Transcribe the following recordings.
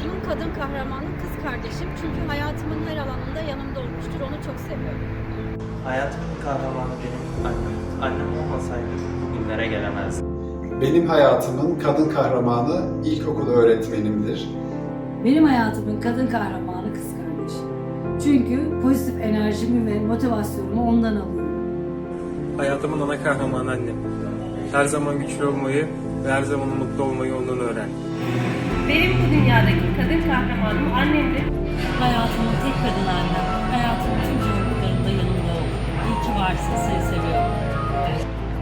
hayatımın kadın kahramanı kız kardeşim. Çünkü hayatımın her alanında yanımda olmuştur. Onu çok seviyorum. Hayatımın kahramanı benim annem. Annem olmasaydı bugünlere gelemezdim. Benim hayatımın kadın kahramanı ilkokul öğretmenimdir. Benim hayatımın kadın kahramanı kız kardeşim. Çünkü pozitif enerjimi ve motivasyonumu ondan alıyorum. Hayatımın ana kahramanı annem. Her zaman güçlü olmayı ve her zaman mutlu olmayı ondan öğren. Benim bu dünyadaki kadın kahramanım annemdir. Hayatımın tek kadın annem. Hayatımın tüm zorluklarında yanımda oldu. İyi ki varsın, seni seviyorum.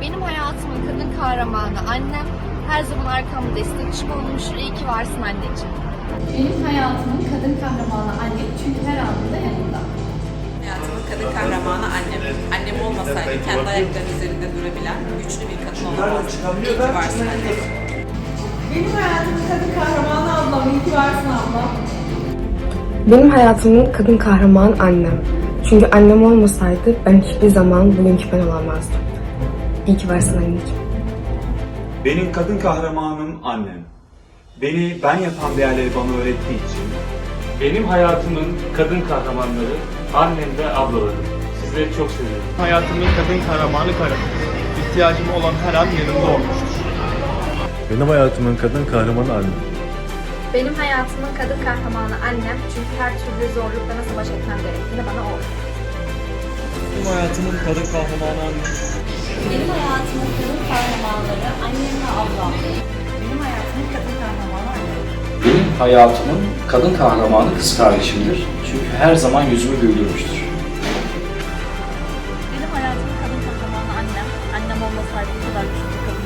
Benim hayatımın kadın kahramanı annem. Her zaman arkamda destekçim olmuştur. İyi ki varsın anneciğim. Benim hayatımın kadın kahramanı annem çünkü her anında yanımda. Hayatımın kadın kahramanı annem. Annem olmasaydı kendi ayaklarının üzerinde durabilen güçlü bir kadın olamazdım. İyi ki varsın anne. Benim hayatımın kadın kahramanı ablam. İyi ki varsın ablam. Benim hayatımın kadın kahramanı annem. Çünkü annem olmasaydı ben hiçbir zaman bugünkü ben olamazdım. İyi ki varsın anneciğim. Benim kadın kahramanım annem. Beni ben yapan değerleri bana öğrettiği için Benim hayatımın kadın kahramanları annem ve ablalarım. Sizleri çok seviyorum. Hayatımın kadın kahramanı karım. İhtiyacım olan her an yanımda olmuştur. Benim hayatımın kadın kahramanı annem. Benim hayatımın kadın kahramanı annem. Çünkü her türlü zorlukla nasıl baş etmem gerektiğini bana o Benim hayatımın kadın kahramanı annem. Benim hayatımın kadın kahramanları annem ve ablam. Benim hayatımın kadın kahramanı annem. Benim hayatımın kadın kahramanı kız kardeşimdir. Çünkü her zaman yüzümü güldürmüştür. Benim hayatımın kadın kahramanı annem. Annem olmasaydı bu kadar güçlü kadın